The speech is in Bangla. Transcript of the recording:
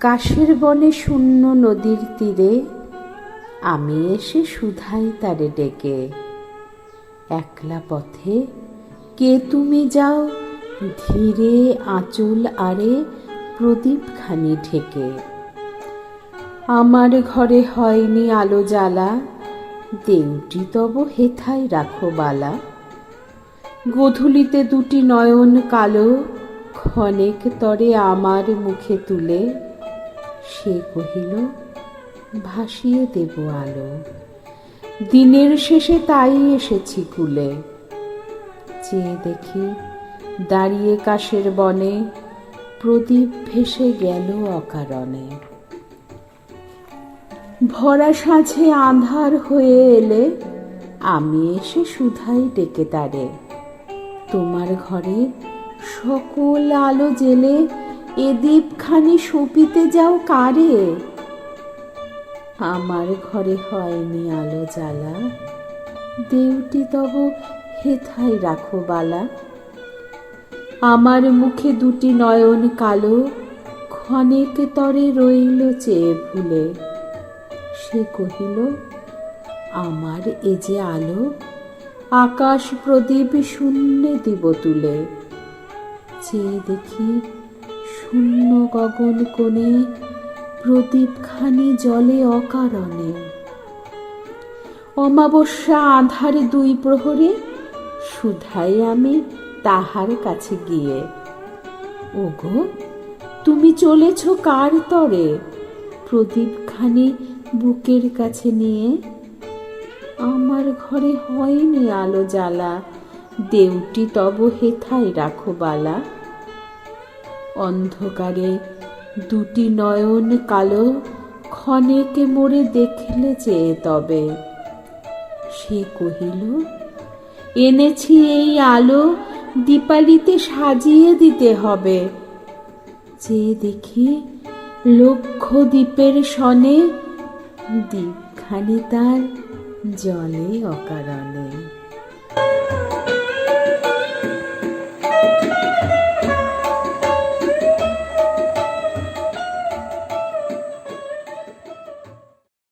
কাশের বনে শূন্য নদীর তীরে আমি এসে সুধাই তারে ডেকে। একলা পথে কে তুমি যাও, ধীরে আঁচল আরে প্রদীপখানি ঠেকে আমার ঘরে হয়নি আলো জ্বালা, দেউটি তব হেথায় রাখো বালা। গোধূলিতে দুটি নয়ন কালো, ক্ষণেক তরে আমার মুখে তুলে। সে কহিল, ভাসিয়ে দেব আলো। দিনের শেষে তাই এসেছি কুলে। চেয়ে দেখি দাঁড়িয়ে কাশের বনে, প্রদীপ ভেসে গেল অকারণে। ভরা সাঁঝে আন্ধার হয়ে এলে আমি এসে সুধাই ডেকে তারে। তোমার ঘরে সকল আলো জেলে এ দীপখানি সপিতে যাও কারে? আমার ঘরে হয়নি আলো জ্বালা। দেউটি তব হেথায় রাখো বালা। আমার মুখে দুটি নয়ন কালো, ক্ষণেক তরে রইল চেয়ে ভুলে। সে কহিল, আমার এ যে আলো, আকাশ প্রদীপ শূন্যে দিব তুলে। চেয়ে দেখি শূন্য গগন কোণে, প্রদীপখানি জলে অকারণে। অমাবস্যা আধারে দুই প্রহরে, সুধাই আমি তাহার কাছে গিয়ে। ওগো, তুমি চলেছ কার তরে? প্রদীপখানি বুকের কাছে নিয়ে, আমার ঘরে হয়নি আলো জ্বালা, দেউটি তব হেথায় রাখো বালা। অন্ধকারে। দুটি নয়ন কালো, ক্ষণেকে মোড়ে দেখলে চেয়ে তবে। সে কহিল, এনেছি এই আলো, দীপালিতে সাজিয়ে দিতে হবে। যে দেখি লক্ষ দ্বীপের সনে দ্বীপখানি তার জলে অকারণে।